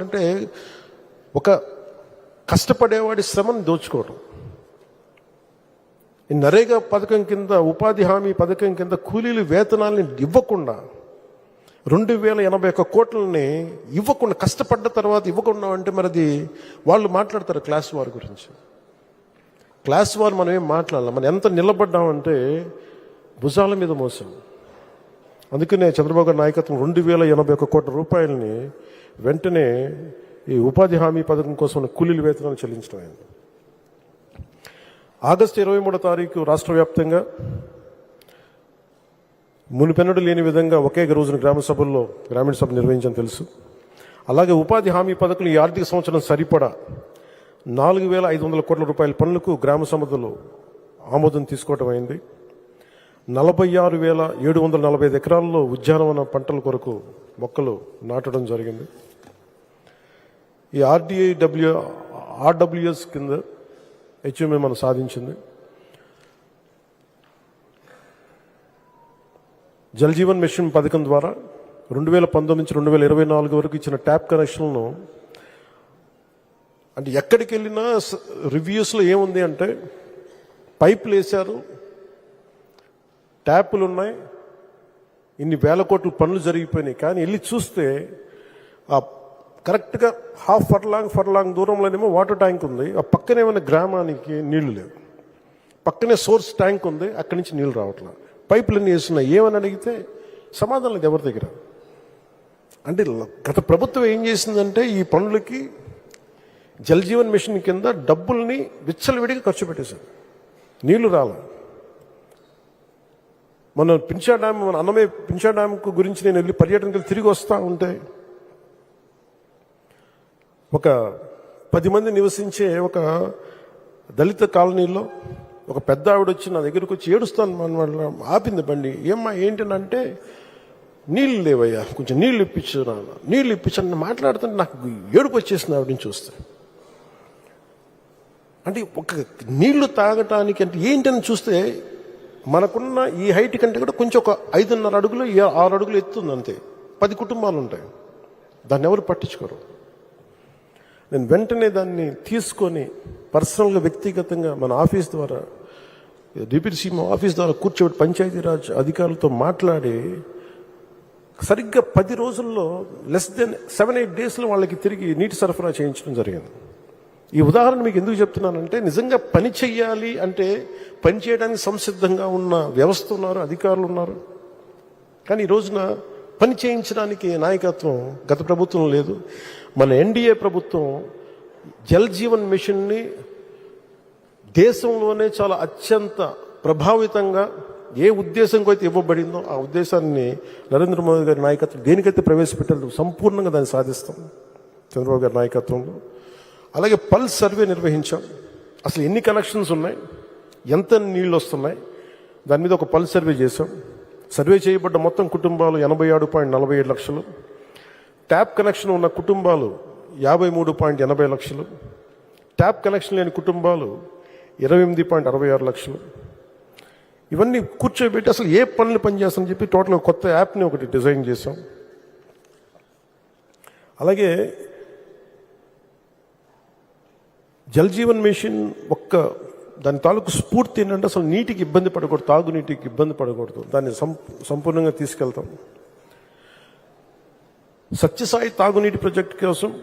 అంటే ఒక కష్టపడేవాడి శ్రమను దోచుకోవడం ఈ నరేగా పథకం కింద ఉపాధి హామీ పథకం కింద కూలీలు వేతనాల్ని ఇవ్వకుండా రెండు వేల ఎనభై ఒక్క కోట్లని ఇవ్వకుండా కష్టపడ్డ తర్వాత ఇవ్వకుండా అంటే మరి అది వాళ్ళు మాట్లాడతారు క్లాస్ వార్ గురించి. క్లాస్ వార్ మనం ఏం మాట్లాడాలి. మనం ఎంత నిలబడ్డామంటే భుజాల మీద మోసం. అందుకనే చంద్రబాబు గారి నాయకత్వం రెండు వేల ఎనభై ఒక్క కోట్ల రూపాయలని వెంటనే ఈ ఉపాధి హామీ పథకం కోసం ఉన్న కూలీల వేతనాలు చెల్లించడం అయింది. ఆగస్టు ఇరవై మూడో తారీఖు రాష్ట్ర వ్యాప్తంగా మునిపెన్నడు లేని విధంగా ఒకే రోజున గ్రామ సభల్లో గ్రామీణ సభ నిర్వహించని తెలుసు. అలాగే ఉపాధి హామీ పథకం ఈ ఆర్థిక సంవత్సరం సరిపడా నాలుగు వేల ఐదు వందల కోట్ల రూపాయల పనులకు గ్రామ సభలో ఆమోదం తీసుకోవటం అయింది. నలభై ఆరు వేల ఏడు వందల నలభై ఐదు ఎకరాల్లో ఉద్యానవన పంటల కొరకు మొక్కలు నాటడం జరిగింది. ఈ ఆర్డీఐ డబ్ల్యూ ఆర్డబ్ల్యూఎస్ కింద హెచ్ఎంఏ మనం సాధించింది. జలజీవన్ మిషన్ పథకం ద్వారా రెండు వేల పంతొమ్మిది నుంచి రెండు వేల ఇరవై నాలుగు వరకు ఇచ్చిన ట్యాప్ కనెక్షన్లను అంటే ఎక్కడికి వెళ్ళినా రివ్యూస్లో ఏముంది అంటే పైపులు వేశారు ట్యాపులు ఉన్నాయి ఇన్ని వేల కోట్ల పనులు జరిగిపోయినాయి. కానీ వెళ్ళి చూస్తే ఆ కరెక్ట్గా హాఫ్ ఫర్లాంగ్ ఫర్లాంగ్ దూరంలోనేమో వాటర్ ట్యాంక్ ఉంది. ఆ పక్కనే ఉన్న గ్రామానికి నీళ్ళు లేవు. పక్కనే సోర్స్ ట్యాంక్ ఉంది. అక్కడి నుంచి నీళ్ళు రావట్లా. పైపులు వేస్తున్నాయి ఏమని అడిగితే సమాధానం లేదు ఎవరి దగ్గర. అంటే గత ప్రభుత్వం ఏం చేసిందంటే ఈ పనులకి జలజీవన్ మిషన్ కింద డబ్బుల్ని విచ్చలవిడిగా ఖర్చు పెట్టేశారు. నీళ్ళు రాలా. మన పింఛా డ్యామ్ మన అన్నమే పింఛా డ్యామ్ గురించి నేను వెళ్ళి పర్యటనకి తిరిగి వస్తూ ఉంటే ఒక పది మంది నివసించే ఒక దళిత కాలనీలో ఒక పెద్ద ఆవిడ వచ్చి నా దగ్గరకు వచ్చి ఏడుస్తాను మన వాళ్ళ ఆపింది బండి. ఏమ్మా ఏంటంటే నీళ్ళు లేవయ్యా కొంచెం నీళ్ళు ఇప్పించు నాన్న. నీళ్ళు ఇప్పించని మాట్లాడుతుంటే నాకు ఏడుపు వచ్చేసింది ఆవిడని చూస్తే. అంటే ఒక నీళ్ళు తాగటానికి అంటే ఏంటని చూస్తే మనకున్న ఈ హైట్ కంటే కూడా కొంచెం ఒక ఐదున్నర అడుగులు ఆరు అడుగులు ఎత్తుంది అంతే. పది కుటుంబాలు ఉంటాయి దాన్ని ఎవరు పట్టించుకోరు. నేను వెంటనే దాన్ని తీసుకొని పర్సనల్గా వ్యక్తిగతంగా మన ఆఫీస్ ద్వారా డిప్యూటీ సీఎం ఆఫీస్ ద్వారా కూర్చోబెట్టి పంచాయతీరాజ్ అధికారులతో మాట్లాడి సరిగ్గా పది రోజుల్లో లెస్ దెన్ సెవెన్ ఎయిట్ డేస్లో వాళ్ళకి తిరిగి నీటి సరఫరా చేయించడం జరిగింది. ఈ ఉదాహరణ మీకు ఎందుకు చెప్తున్నానంటే నిజంగా పని చెయ్యాలి అంటే పని చేయడానికి సంసిద్ధంగా ఉన్న వ్యవస్థ ఉన్నారు అధికారులు ఉన్నారు. కానీ ఈ రోజున పని చేయించడానికి నాయకత్వం గత ప్రభుత్వం లేదు. మన ఎన్డీఏ ప్రభుత్వం జల్ జీవన్ మిషన్ని దేశంలోనే చాలా అత్యంత ప్రభావితంగా ఏ ఉద్దేశంతో అయితే ఇవ్వబడిందో ఆ ఉద్దేశాన్ని నరేంద్ర మోదీ గారి నాయకత్వం దేనికైతే ప్రవేశపెట్టారో సంపూర్ణంగా దాన్ని సాధిస్తాం. చంద్రబాబు గారి నాయకత్వంలో. అలాగే పల్స్ సర్వే నిర్వహించాం. అసలు ఎన్ని కనెక్షన్స్ ఉన్నాయి? ఎంత నీళ్ళు వస్తున్నాయి? దాని మీద ఒక పల్స్ సర్వే చేశాం. సర్వే చేయబడ్డ మొత్తం కుటుంబాలు ఎనభై ఏడు పాయింట్ నలభై ఏడు లక్షలు. ట్యాప్ కనెక్షన్ ఉన్న కుటుంబాలు యాభై మూడు పాయింట్ ఎనభై లక్షలు. ట్యాప్ కనెక్షన్ లేని కుటుంబాలు ఇరవై ఎనిమిది పాయింట్ అరవై ఆరు లక్షలు. ఇవన్నీ కూర్చోబెట్టి అసలు ఏ పనులు పనిచేస్తామని చెప్పి టోటల్ కొత్త యాప్ని ఒకటి డిజైన్ చేసాం అలాగే జల్ జీవన్ మిషన్ ఒక్క దాని తాలూకు స్ఫూర్తి ఏంటంటే అసలు నీటికి ఇబ్బంది పడకూడదు తాగునీటికి ఇబ్బంది పడకూడదు. దాన్ని సం- సంపూర్ణంగా తీసుకెళ్తాం. సత్యసాయి తాగునీటి ప్రాజెక్ట్ కోసం